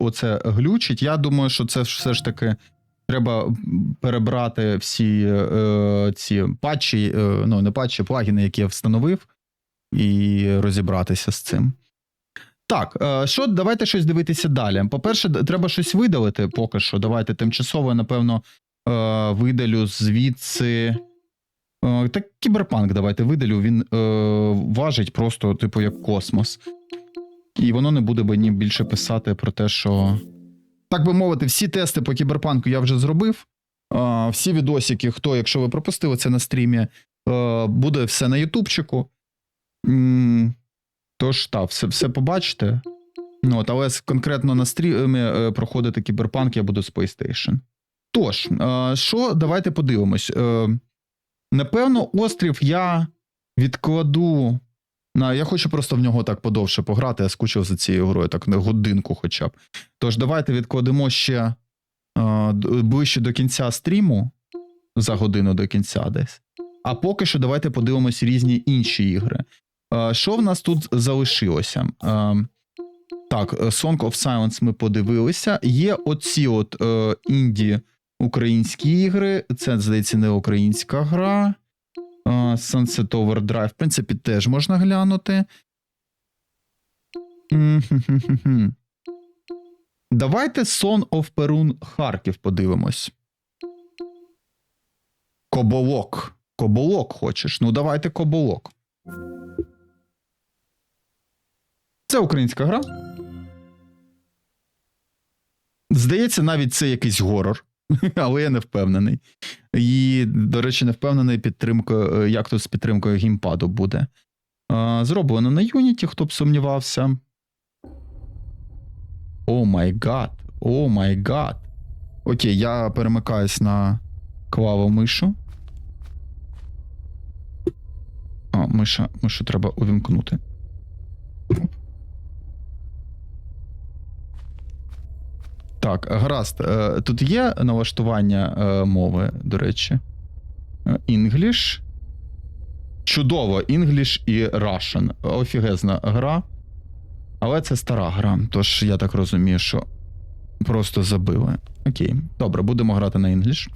оце глючить. Я думаю, що це все ж таки треба перебрати всі е, ці патчі, е, ну не патчі, плагіни, які я встановив, і розібратися з цим. Так, е, що давайте щось дивитися далі. По-перше, треба щось видалити поки що. Давайте тимчасово, напевно, е, видалю звідси. Е, Так, кіберпанк давайте видалю. Він важить просто, типу, як космос. І воно не буде мені більше писати про те, що. Так би мовити, всі тести по кіберпанку я вже зробив. Всі відосики, хто, якщо ви пропустили це на стрімі, е, буде все на Ютубчику. Тож, так, все, все побачите. Ну, от, але конкретно на стрімі е, проходити кіберпанк я буду з PlayStation. Тож, е, що, давайте подивимось. Напевно, острів я відкладу. На, я хочу просто в нього так подовше пограти, я скучив за цією грою, так на годинку хоча б. Тож, давайте відкладемо ще е, ближче до кінця стріму, за годину до кінця десь. А поки що давайте подивимось різні інші ігри. Е, Що в нас тут залишилося? Е, Так, Song of Silence ми подивилися. Є оці от е, інді українські ігри. Це, здається, не українська гра. Sunset Overdrive, в принципі, теж можна глянути. Давайте Son of Perun Харків подивимось. Коболок. Коболок хочеш? Ну, давайте коболок. Це українська гра. Здається, навіть це якийсь горор, але я не впевнений. І, до речі, не впевнений підтримкою, як тут з підтримкою геймпаду буде. Зроблено на Unity, хто б сумнівався. О май гад. О май гад. Окей, я перемикаюсь на клаву мишу. А, миша, мишу треба увімкнути. Так, гаразд. Е, Тут є налаштування е, мови, до речі. Е, English. Чудово, English і Russian. Офігезна гра. Але це стара гра, тож я так розумію, що просто забили. Окей, добре, будемо грати на English.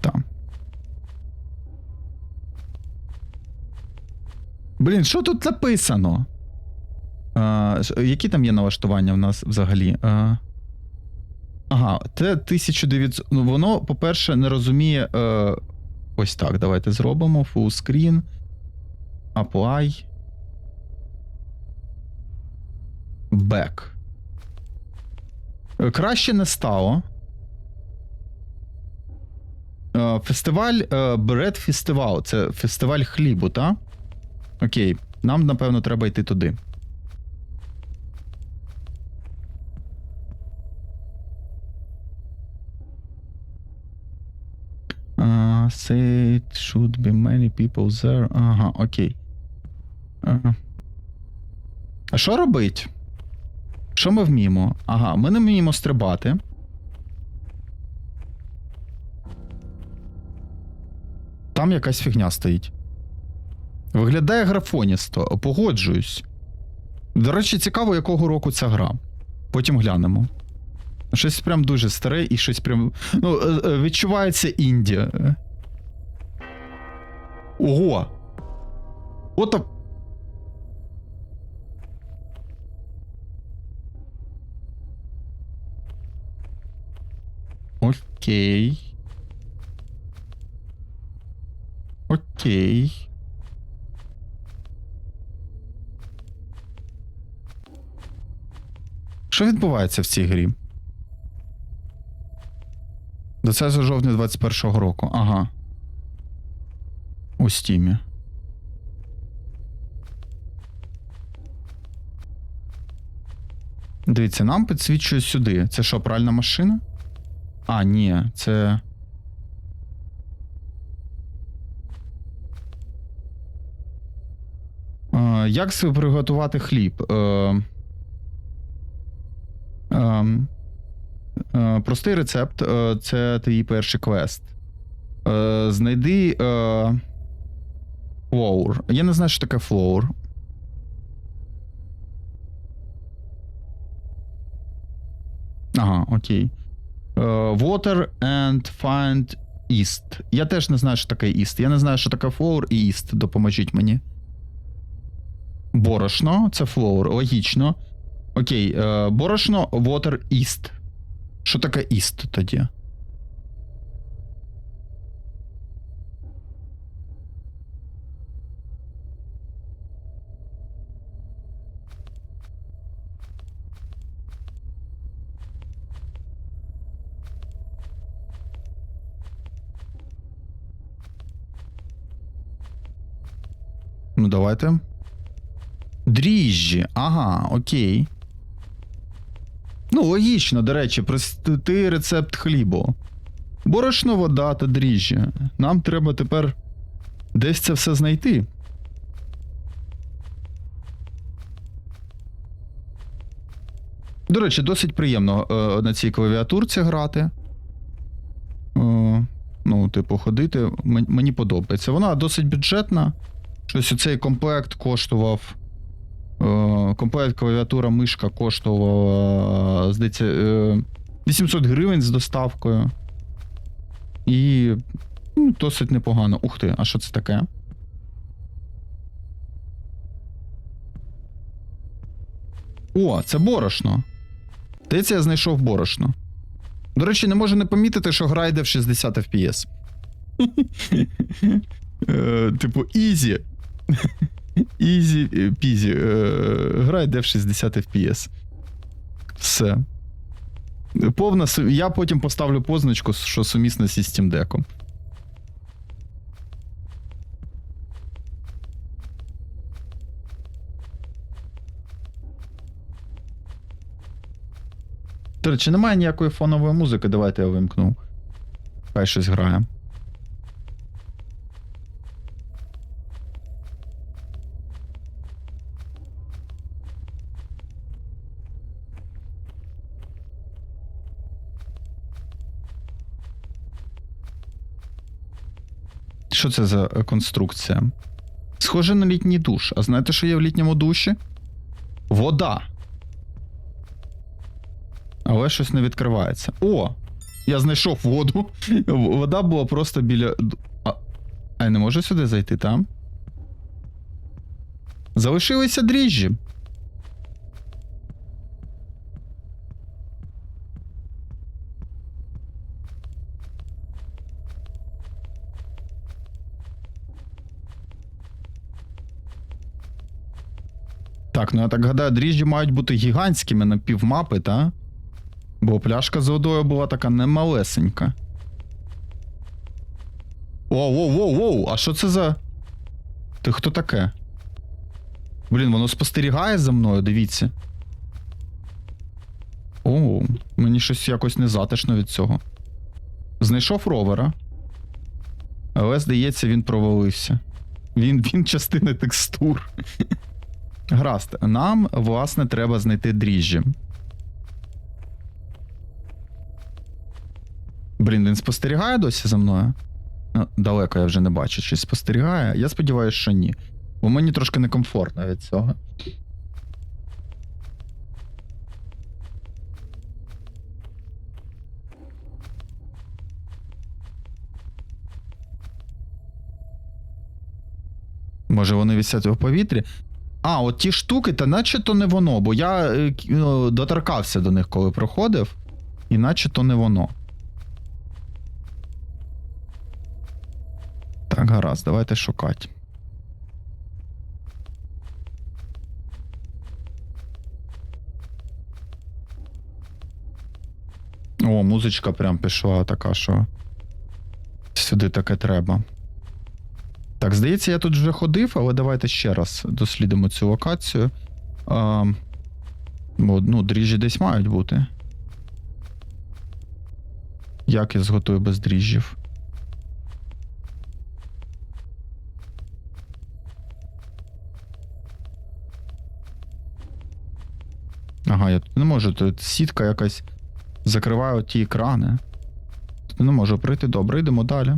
Так. Блін, що тут написано? А, які там є налаштування в нас взагалі? А, ага, це 1900. Ну, воно, по-перше, не розуміє. Е, ось так, давайте зробимо. Full screen. Apply. Back. Е, Краще не стало. Е, Фестиваль е, Bread Festival. Це фестиваль хлібу, так? Окей. Нам, напевно, треба йти туди. It should be many people there. Ага, окей. Ага. А що робить? Що ми вміємо? Ага, ми не вміємо стрибати. Там якась фігня стоїть. Виглядає графоністо, погоджуюсь. До речі, цікаво, якого року ця гра. Потім глянемо. Щось прям дуже старе і щось прям. Ну, е, е, відчувається Індія. Ого! От. а- Окей. Окей. Що відбувається в цій грі? До це з жовтня 21-го року. Ага. У стімі. Дивіться, нам підсвічує сюди. Це що, пральна машина? А, ні, це. Е, як приготувати хліб? Е, ем, е, простий рецепт е, це твій перший квест. Е, знайди е, Флоур. Я не знаю, що таке флоур. Ага, окей. Uh, water and find East. Я теж не знаю, що таке East. Я не знаю, що таке Flour і East. Допоможіть мені. Борошно. Це флоур, логічно. Окей, uh, борошно, Water East. Що таке East тоді? Ну, давайте. Дріжджі. Ага, окей. Ну, логічно, до речі, простий рецепт хлібу. Борошно, вода та дріжджі. Нам треба тепер десь це все знайти. До речі, досить приємно е, на цій клавіатурці грати. Е, ну, типу, ходити. Мені подобається. Вона досить бюджетна. Щось оцей комплект коштував. Е, комплект клавіатура мишка коштувала, здається, е, 800 гривень з доставкою. І ну, досить непогано. Ух ти, а що це таке? О, це борошно. Здається, я знайшов борошно. До речі, не можу не помітити, що гра йде в 60 FPS. Е, Типу, ізі. Ізі е, пізі. Е, Гра йде в 60 FPS. Все. Повна, я потім поставлю позначку, що сумісна зі Steam Deck. До речі, немає ніякої фонової музики, давайте я вимкну. Хай щось грає. Що це за е, конструкція? Схоже на літній душ. А знаєте, що є в літньому душі? Вода. Але щось не відкривається. О! Я знайшов воду. Вода була просто біля. а я не можу сюди зайти там? Залишилися дріжджі. Так, ну я так гадаю, дріжджі мають бути гігантськими на півмапи, та? Бо пляшка з водою була така немалесенька. Воу, воу, воу, воу, а що це за. Ти хто таке? Блін, воно спостерігає за мною, дивіться. О, мені щось якось незатишно від цього. Знайшов ровера. Але, здається, він провалився. Він, він частина текстур. Гаразд, нам, власне, треба знайти дріжджі. Блін, він спостерігає досі за мною? Ну, далеко я вже не бачу, чи спостерігає. Я сподіваюся, що ні. Бо мені трошки некомфортно від цього. Може, вони висять у повітрі? А, от ті штуки, та наче то не воно, бо я е, ну, доторкався до них, коли проходив, і наче то не воно. Так, гаразд, давайте шукати. О, музичка прям пішла така, що. Сюди таке треба. Так, здається, я тут вже ходив, але давайте ще раз дослідимо цю локацію. А, бо, ну, дріжджі десь мають бути. Як я зготую без дріжджів? Ага, я тут не можу. Тут сітка якась закриває ті екрани. Тут не можу прийти. Добре, йдемо далі.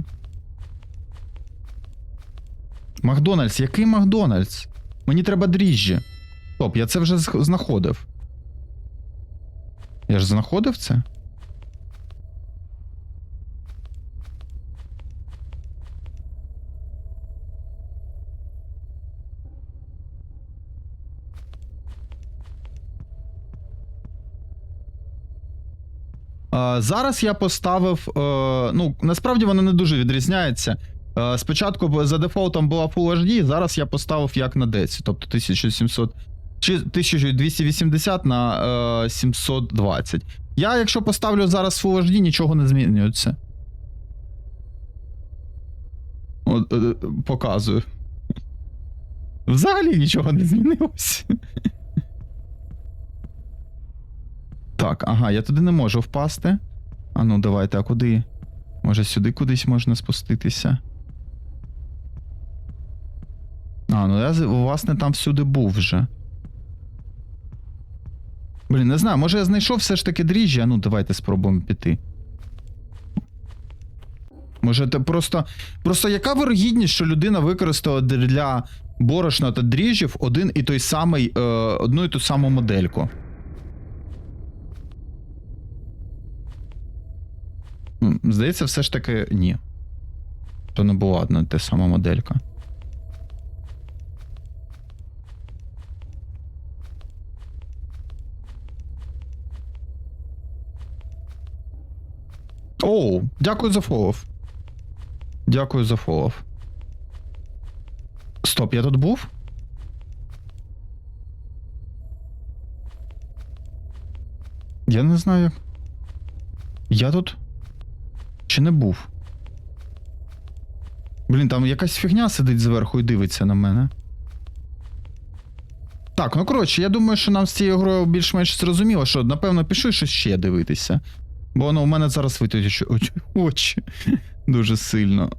Макдональдс, який Макдональдс? Мені треба дріжджі. Стоп, я це вже знаходив. Я ж знаходив це? Зараз я поставив. е, Ну, насправді воно не дуже відрізняється. Е, Спочатку за дефолтом була Full HD, зараз я поставив як на DEC, тобто 1700 чи 1280 на е, 720. Я, якщо поставлю зараз Full HD, нічого не змінюється. От, е, показую. Взагалі нічого не змінилося. Так, ага, я туди не можу впасти. А ну, давайте, а куди? Може, сюди кудись можна спуститися. А, ну я, власне, там всюди був вже. Блін, не знаю, може я знайшов все ж таки дріжджі, а ну давайте спробуємо піти. Може, це просто. Просто яка вирогідність, що людина використала для борошна та дріжджів один і той самий, е, одну і ту саму модельку? Здається, все ж таки ні. То не була одна і та сама моделька. Дякую за фолов. Дякую за фолов. Стоп, я тут був? Я не знаю. Я тут. Чи не був? Блін, там якась фігня сидить зверху і дивиться на мене. Так, ну коротше, я думаю, що нам з цією грою більш-менш зрозуміло, що напевно пішли щось ще дивитися. Бо воно у мене зараз витягнуть очі, очі дуже сильно.